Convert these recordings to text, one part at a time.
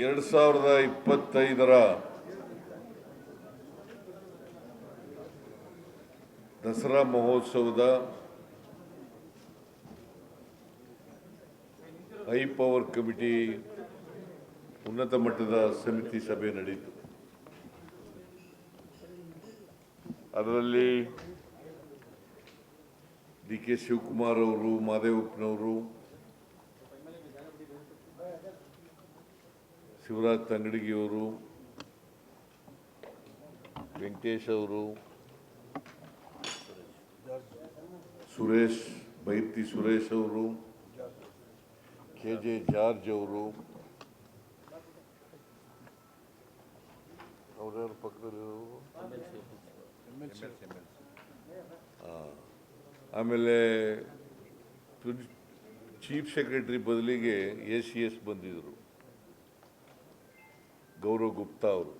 ಎರಡು ಸಾವಿರದ ಇಪ್ಪತ್ತೈದರ ದಸರಾ ಮಹೋತ್ಸವದ ಹೈ ಪವರ್ ಕಮಿಟಿ ಉನ್ನತ ಮಟ್ಟದ ಸಮಿತಿ ಸಭೆ ನಡೆಯಿತು. ಅದರಲ್ಲಿ ಡಿ ಕೆ ಶಿವಕುಮಾರ್ ಅವರು ಮಾದೇವಪ್ಪನವರು ಶಿವರಾಜ್ ತಂಗಡಿಗಿಯವರು, ವೆಂಕಟೇಶ್ ಅವರು, ಸುರೇಶ್, ಬೈರ್ತಿ ಸುರೇಶ್ ಅವರು ಕೆ ಜೆ ಜಾರ್ಜ್ ಅವರು, ಅವರ ಪಕ್ಕದಲ್ಲಿರೋರು? ಆಮೇಲೆ ಚೀಫ್ ಸೆಕ್ರೆಟರಿ ಬದಲಿಗೆ ಎ ಸಿ ಎಸ್ ಬಂದಿದ್ದರು. ಗೌರವ್ ಗುಪ್ತಾ ಅವರು.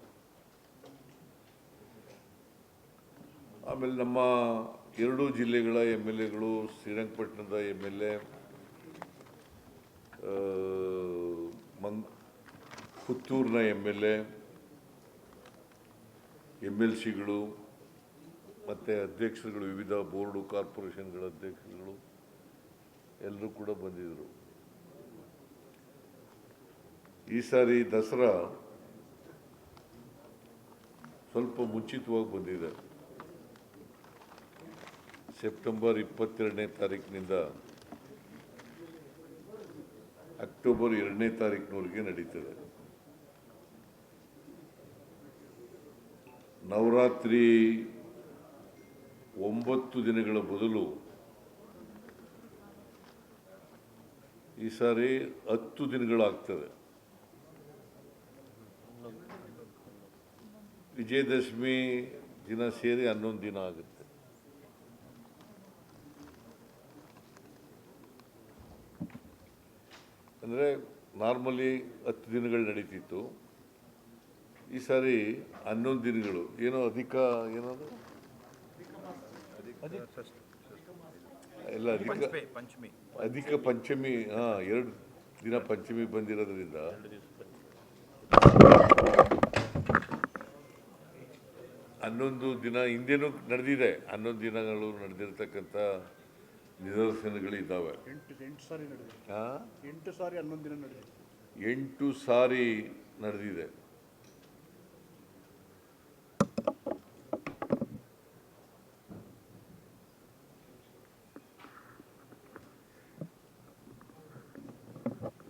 ಆಮೇಲೆ ನಮ್ಮ ಎರಡೂ ಜಿಲ್ಲೆಗಳ ಎಂ ಎಲ್ ಎಗಳು, ಶ್ರೀರಂಗಪಟ್ಟಣದ ಎಂ ಎಲ್ ಎ ಮಂಗ್, ಪುತ್ತೂರಿನ M L A, M L ಸಿಗಳು, ಮತ್ತು ಅಧ್ಯಕ್ಷರುಗಳು, ವಿವಿಧ ಬೋರ್ಡು, ಕಾರ್ಪೊರೇಷನ್ಗಳ ಅಧ್ಯಕ್ಷರುಗಳು, ಎಲ್ಲರೂ ಕೂಡ ಬಂದಿದ್ದರು. ಈ ಸಾರಿ ದಸರಾ ಸ್ವಲ್ಪ ಮುಂಚಿತವಾಗಿ ಬಂದಿದೆ. ಸೆಪ್ಟೆಂಬರ್ ಇಪ್ಪತ್ತೆರಡನೇ ತಾರೀಕಿನಿಂದ ಅಕ್ಟೋಬರ್ ಎರಡನೇ ತಾರೀಕಿನವರೆಗೆ ನಡೀತದೆ. ನವರಾತ್ರಿ ಒಂಬತ್ತು ದಿನಗಳ ಬದಲು ಈ ಸಾರಿ ಹತ್ತು ದಿನಗಳಾಗ್ತದೆ ವಿಜಯದಶಮಿ ದಿನ ಸೇರಿ ಹನ್ನೊಂದು ದಿನ ಆಗುತ್ತೆ. ಅಂದರೆ ನಾರ್ಮಲಿ ಹತ್ತು ದಿನಗಳು ನಡೀತಿತ್ತು. ಈ ಸಾರಿ ಹನ್ನೊಂದು ದಿನಗಳು. ಏನೋ ಅಧಿಕ ಏನದು ಎಲ್ಲ ಅಧಿಕ ಪಂಚಮಿ ಅಧಿಕ ಪಂಚಮಿ ಹಾ ಎರಡು ದಿನ ಪಂಚಮಿ ಬಂದಿರೋದ್ರಿಂದ ಹನ್ನೊಂದು ದಿನ ಹಿಂದೆನೂ ನಡೆದಿದೆ ಹನ್ನೊಂದು ದಿನಗಳು ನಡೆದಿರ್ತಕ್ಕಂಥ ನಿದರ್ಶನಗಳಿದ್ದಾವೆ. ಎಂಟು ಎಂಟು ಸಾರಿ ಹನ್ನೊಂದು ದಿನ ನಡೆದಿದೆ. ಎಂಟು ಸಾರಿ ನಡೆದಿದೆ.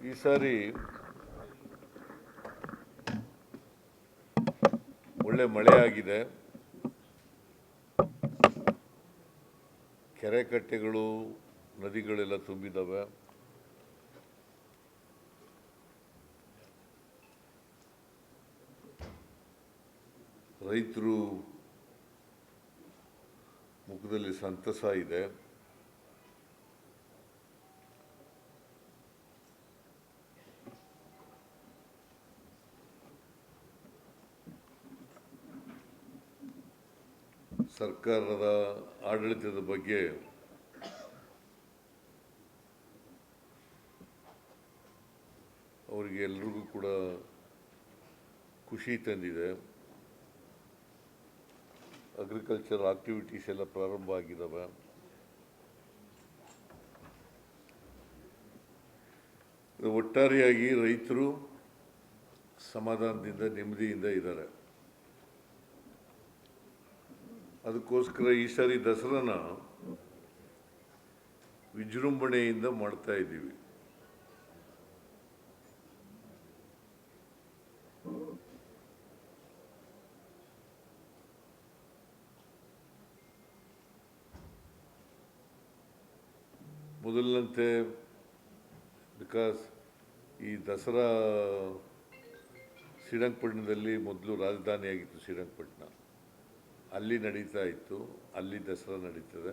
ಈ ಸಾರಿ ಒಳ್ಳೆ ಮಳೆ ಕೆರೆ ಕಟ್ಟೆಗಳು ನದಿಗಳೆಲ್ಲ ತುಂಬಿದ್ದಾವೆ ರೈತರು ಮುಖದಲ್ಲಿ ಸಂತಸ ಇದೆ. ಸರ್ಕಾರದ ಆಡಳಿತದ ಬಗ್ಗೆ ಅವರಿಗೆ ಎಲ್ರಿಗೂ ಕೂಡ ಖುಷಿ ತಂದಿದೆ. ಅಗ್ರಿಕಲ್ಚರ್ ಆಕ್ಟಿವಿಟೀಸ್ ಎಲ್ಲ ಪ್ರಾರಂಭ ಆಗಿದ್ದಾವೆ ಒಟ್ಟಾರೆಯಾಗಿ ರೈತರು ಸಮಾಧಾನದಿಂದ ನೆಮ್ಮದಿಯಿಂದ ಇದ್ದಾರೆ. ಅದಕ್ಕೋಸ್ಕರ ಈ ಸಾರಿ ದಸರಾನ ವಿಜೃಂಭಣೆಯಿಂದ ಮಾಡ್ತಾ ಇದ್ದೀವಿ. ಮೊದಲಿನಂತೆ ಬಿಕಾಸ್ ಈ ದಸರಾ ಶ್ರೀರಂಗಪಟ್ಟಣದಲ್ಲಿ ಮೊದಲು ರಾಜಧಾನಿಯಾಗಿತ್ತು ಶ್ರೀರಂಗಪಟ್ಟಣ. ಅಲ್ಲಿ ನಡೀತಾ ಇತ್ತು, ಅಲ್ಲಿ ದಸರಾ ನಡೀತದೆ.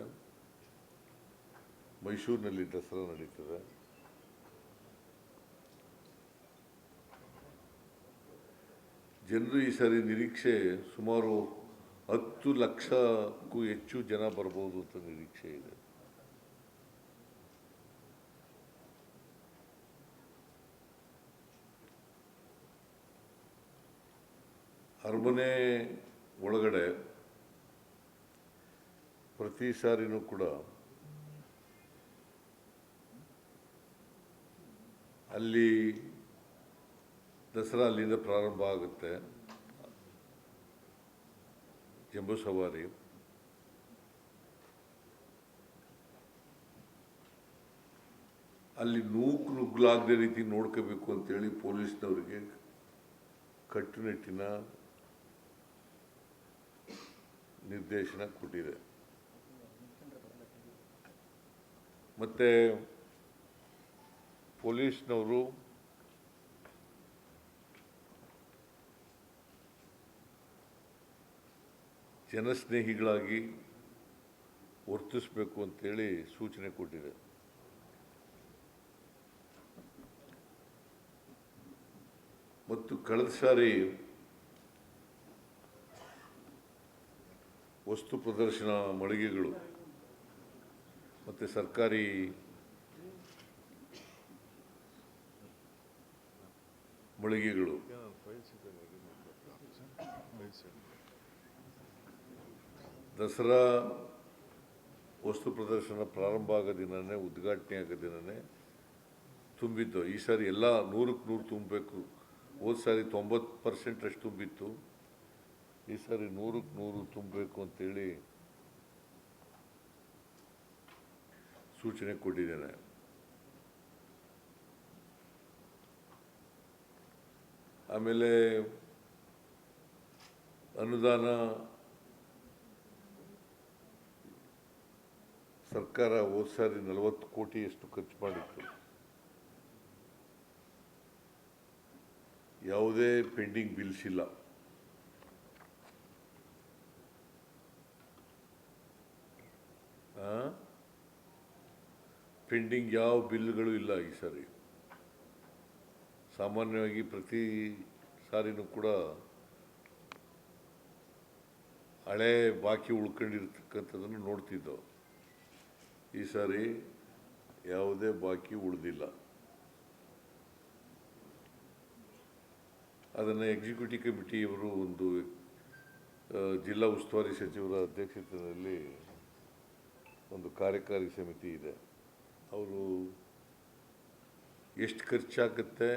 ಮೈಸೂರಿನಲ್ಲಿ ದಸರಾ ನಡೀತದೆ. ಜನರು ಈ ಸಾರಿ ನಿರೀಕ್ಷೆ ಸುಮಾರು ಹತ್ತು ಲಕ್ಷಕ್ಕೂ ಹೆಚ್ಚು ಜನ ಬರ್ಬೋದು ಅಂತ ನಿರೀಕ್ಷೆ ಇದೆ. ಅರಮನೆ ಒಳಗಡೆ ಪ್ರತಿ ಸಾರಿನೂ ಕೂಡ ಅಲ್ಲಿ ದಸರಾ ಅಲ್ಲಿಂದ ಪ್ರಾರಂಭ ಆಗುತ್ತೆ ಜಂಬೂ ಸವಾರಿ. ಅಲ್ಲಿ ನೂಕು ನುಗ್ಗಲಾಗದೇ ರೀತಿ ನೋಡ್ಕೋಬೇಕು ಅಂತೇಳಿ ಪೊಲೀಸ್ನವರಿಗೆ ಕಟ್ಟುನಿಟ್ಟಿನ ನಿರ್ದೇಶನ ಕೊಟ್ಟಿದೆ. ಮತ್ತೆ ಪೊಲೀಸ್ನವರು ಜನಸ್ನೇಹಿಗಳಾಗಿ ವರ್ತಿಸಬೇಕು ಅಂತೇಳಿ ಸೂಚನೆ ಕೊಟ್ಟಿದೆ. ಮತ್ತು ಕಳೆದ ಸಾರಿ ವಸ್ತು ಪ್ರದರ್ಶನ ಮಳಿಗೆಗಳು ಮತ್ತು ಸರ್ಕಾರಿ ಮಳಿಗೆಗಳು. ದಸರಾ ವಸ್ತು ಪ್ರದರ್ಶನ ಪ್ರಾರಂಭ ಆಗೋ ದಿನನೇ, ಉದ್ಘಾಟನೆ ಆಗೋ ದಿನವೇ ತುಂಬಿದ್ದು ಈ ಸಾರಿ ಎಲ್ಲ ನೂರಕ್ಕೆ ನೂರು ತುಂಬಬೇಕು. ಹೋದ ಸಾರಿ ತೊಂಬತ್ತು ಪರ್ಸೆಂಟ್ ಅಷ್ಟು ತುಂಬಿತ್ತು. ಈ ಸಾರಿ ನೂರಕ್ಕೆ ನೂರು ತುಂಬಬೇಕು ಅಂತೇಳಿ ಸೂಚನೆ ಕೊಟ್ಟಿದ್ದೇನೆ. ಆಮೇಲೆ ಅನುದಾನ ಸರ್ಕಾರ ಹೋದ ಸಾರಿ ನಲವತ್ತು ಕೋಟಿಯಷ್ಟು ಖರ್ಚು ಮಾಡಿತ್ತು. ಯಾವುದೇ ಪೆಂಡಿಂಗ್ ಬಿಲ್ಸ್ ಇಲ್ಲ. ಪೆಂಡಿಂಗ್ ಯಾವ ಬಿಲ್ಗಳು ಇಲ್ಲ ಈ ಸಾರಿ. ಸಾಮಾನ್ಯವಾಗಿ ಪ್ರತಿ ಸಾರಿನೂ ಕೂಡ ಹಳೆ ಬಾಕಿ ಉಳ್ಕೊಂಡಿರ್ತಕ್ಕಂಥದ್ದನ್ನು ನೋಡ್ತಿದ್ದೋ ಈ ಸಾರಿ ಯಾವುದೇ ಬಾಕಿ ಉಳಿದಿಲ್ಲ. ಅದನ್ನು ಎಕ್ಸಿಕ್ಯೂಟಿವ್ ಕಮಿಟಿಯವರು ಒಂದು ಜಿಲ್ಲಾ ಉಸ್ತುವಾರಿ ಸಚಿವರ ಅಧ್ಯಕ್ಷತೆಯಲ್ಲಿ ಒಂದು ಕಾರ್ಯಕಾರಿ ಸಮಿತಿ ಇದೆ. ಅವರು ಎಷ್ಟು ಖರ್ಚಾಗುತ್ತೆ?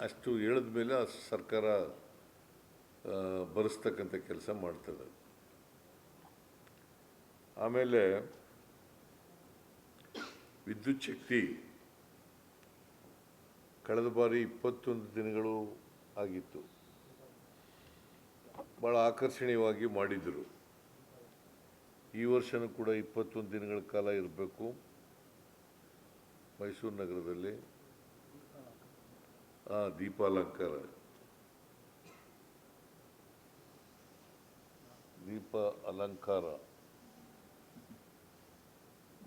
ಅಷ್ಟು ಹೇಳಿದ ಮೇಲೆ ಆ ಸರ್ಕಾರ ಬರೆಸ್ತಕ್ಕಂಥ ಕೆಲಸ ಮಾಡ್ತದೆ. ಆಮೇಲೆ ವಿದ್ಯುತ್ ಶಕ್ತಿ ಕಳೆದ ಬಾರಿ ಇಪ್ಪತ್ತೊಂದು ದಿನಗಳು ಆಗಿತ್ತು. ಭಾಳ ಆಕರ್ಷಣೀಯವಾಗಿ ಮಾಡಿದರು. ಈ ವರ್ಷನೂ ಕೂಡ ಇಪ್ಪತ್ತೊಂದು ದಿನಗಳ ಕಾಲ ಇರಬೇಕು. ಮೈಸೂರು ನಗರದಲ್ಲಿ. ಆ ದೀಪಾಲಂಕಾರ. ದೀಪ ಅಲಂಕಾರ.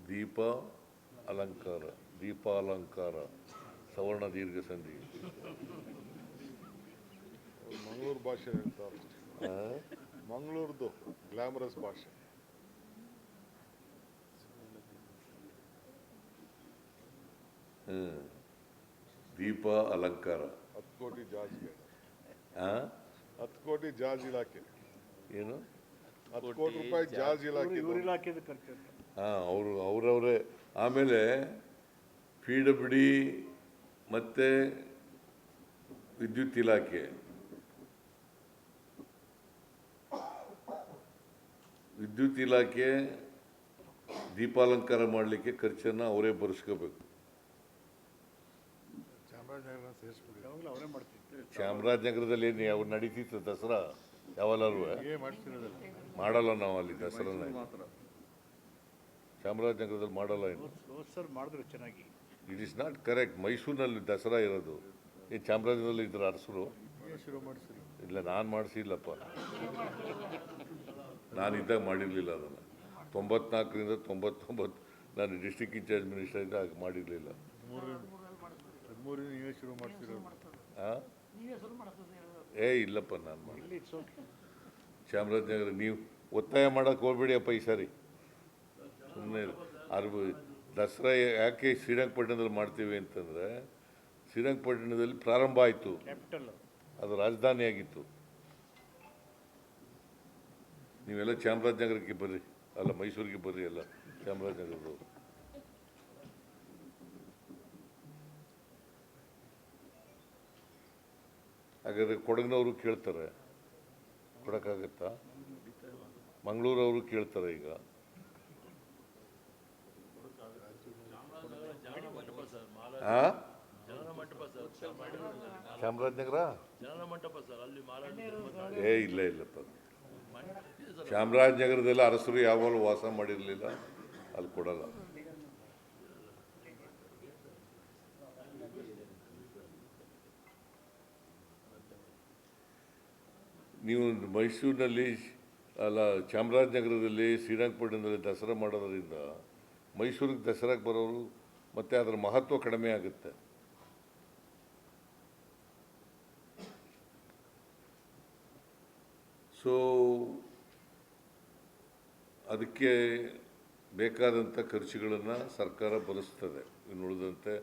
ದೀಪ ಅಲಂಕಾರ. ದೀಪಾಲಂಕಾರ. ಸವರ್ಣ ದೀರ್ಘ ಸಂಧಿ. ಮಂಗಳೂರು ಭಾಷೆ ಹೇಳ್ತಾರೆ? ಮಂಗಳೂರ್ದು ಗ್ಲಾಮರಸ್ ಭಾಷೆ. ದೀಪ ಅಲಂಕಾರ. ಹತ್ತು ಕೋಟಿ ಜಾಜ್ ಆ? ಹತ್ತು ಕೋಟಿ ಜಾಜ್ ಇಲಾಖೆ. ಏನು? ಹತ್ತು ಕೋಟಿ ರೂಪಾಯಿ ಜಾಜ್ ಇಲಾಖೆ ಹಾಂ ಅವರು ಅವರವರೇ. ಆಮೇಲೆ ಪಿ ಡಬ್ಲ್ಯೂ ಡಿ ಮತ್ತು ವಿದ್ಯುತ್ ಇಲಾಖೆ. ವಿದ್ಯುತ್ ಇಲಾಖೆ ದೀಪಾಲಂಕಾರ ಮಾಡಲಿಕ್ಕೆ ಖರ್ಚನ್ನು ಅವರೇ ಭರಿಸ್ಕೋಬೇಕು. ಚಾಮರಾಜನಗರ ಸೇರಿಸ್ಬಿಡಿ. ಯಾವಾಗಲೂ ಅವರೇ ಮಾಡ್ತಿದ್ರು. ಚಾಮರಾಜನಗರದಲ್ಲಿ ಏನು ಯಾವ ನಡೀತಿತ್ತು ದಸರಾ ಯಾವಲ್ಲರೂ ಮಾಡ್ತಿರೋದಲ್ಲ. ಮಾಡಲ್ಲ ನಾವು ಅಲ್ಲಿ ದಸರಾನ. ಚಾಮರಾಜನಗರದಲ್ಲಿ ಮಾಡಲ್ಲ ಏನು ಹೋದ್ ಸರ್ ಮಾಡಿದ್ರು ಚೆನ್ನಾಗಿ. ಇಟ್ ಇಸ್ ನಾಟ್ ಕರೆಕ್ಟ್ ಮೈಸೂರಿನಲ್ಲಿ ದಸರಾ ಇರೋದು. ಈ ಚಾಮರಾಜನಗರದಲ್ಲಿ ಇದ್ರ ಅರಸರು? ಇಲ್ಲ ಶುರು ಮಾಡಿಸಿರಿ ಇಲ್ಲ ನಾನು ಮಾಡಿಸಿಲ್ಲಪ್ಪ. ನಾನಿದ್ದಾಗ ಮಾಡಿರಲಿಲ್ಲ ಅದನ್ನು. ತೊಂಬತ್ನಾಲ್ಕರಿಂದ ತೊಂಬತ್ತೊಂಬತ್ತು ನಾನು ಡಿಸ್ಟಿಕ್ ಇನ್ಚಾರ್ಜ್ ಮಿನಿಸ್ಟರ್ ಇದ್ದಾಗ ಹಾಗೆ ಮಾಡಿರಲಿಲ್ಲ ಹದಿಮೂರಿಂದ ನೀವೇ ಶುರು ಮಾಡ್ತಿರೋದು ಹಾಂ ಏ ಇಲ್ಲಪ್ಪ ನಾನು ಮಾಡಿ ಚಾಮರಾಜನಗರ ನೀವು ಒತ್ತಾಯ ಮಾಡೋಕೆ ಹೋಗ್ಬೇಡಿಯಪ್ಪ ಈ ಸಾರಿ. ಸುಮ್ಮನೆ ಅರ್ಬ ದಸರಾ ಯಾಕೆ ಶ್ರೀರಂಗಪಟ್ಟಣದಲ್ಲಿ ಮಾಡ್ತೀವಿ ಅಂತಂದರೆ ಶ್ರೀರಂಗಪಟ್ಟಣದಲ್ಲಿ ಪ್ರಾರಂಭ ಆಯಿತು. ಕ್ಯಾಪಿಟಲ್ ಅದು ರಾಜಧಾನಿಯಾಗಿತ್ತು. ನೀವೆಲ್ಲ ಚಾಮರಾಜನಗರಕ್ಕೆ ಬರ್ರಿ. ಅಲ್ಲ ಮೈಸೂರಿಗೆ ಬರ್ರಿ ಎಲ್ಲ ಚಾಮರಾಜನಗರದವರು. ಹಾಗಾದ್ರೆ ಕೊಡಗಿನವರು ಕೇಳ್ತಾರೆ. ಕೊಡೋಕ್ಕಾಗತ್ತಾ? ಮಂಗಳೂರವರು ಕೇಳ್ತಾರೆ ಈಗ? ಚಾಮರಾಜನಗರ? ಏ, ಇಲ್ಲ ಇಲ್ಲಪ್ಪ ಚಾಮರಾಜನಗರದಲ್ಲಿ ಅರಸರು ಯಾವಾಗಲೂ ವಾಸ ಮಾಡಿರಲಿಲ್ಲ. ಅಲ್ಲಿ ಕೊಡಲ್ಲ. ನೀವು ಮೈಸೂರಿನಲ್ಲಿ, ಅಲ್ಲ, ಚಾಮರಾಜನಗರದಲ್ಲಿ, ಶ್ರೀರಂಗಪಟ್ಟಣದಲ್ಲಿ ದಸರಾ ಮಾಡೋದರಿಂದ ಮೈಸೂರಿಗೆ ದಸರಾಗೆ ಬರೋರು ಮತ್ತು ಅದರ ಮಹತ್ವ ಕಡಿಮೆ ಆಗುತ್ತೆ. ಸೊ ಅದಕ್ಕೆ ಬೇಕಾದಂಥ ಖರ್ಚುಗಳನ್ನು ಸರ್ಕಾರ ಭರಿಸ್ತದೆ. ಇನ್ನು ಉಳಿದಂತೆ